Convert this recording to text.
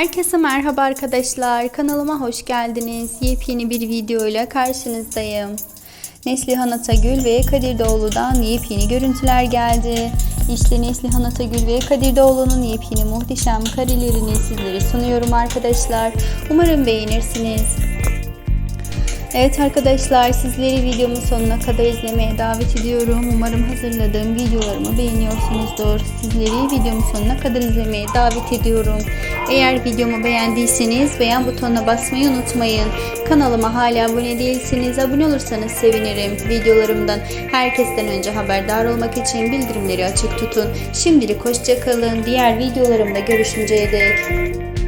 Herkese merhaba arkadaşlar. Kanalıma hoş geldiniz. Yepyeni bir video ile karşınızdayım. Neslihan Atagül ve Kadir Doğulu'dan yepyeni görüntüler geldi. İşte Neslihan Atagül ve Kadir Doğulu'nun yepyeni muhteşem karelerini sizlere sunuyorum arkadaşlar. Umarım beğenirsiniz. Evet arkadaşlar sizleri videomun sonuna kadar izlemeye davet ediyorum. Umarım hazırladığım videolarımı beğeniyorsunuzdur. Sizleri videomun sonuna kadar izlemeye davet ediyorum. Eğer videomu beğendiyseniz beğen butonuna basmayı unutmayın. Kanalıma hala abone değilseniz abone olursanız sevinirim. Videolarımdan herkesten önce haberdar olmak için bildirimleri açık tutun. Şimdilik hoşçakalın. Diğer videolarımda görüşünceye dek.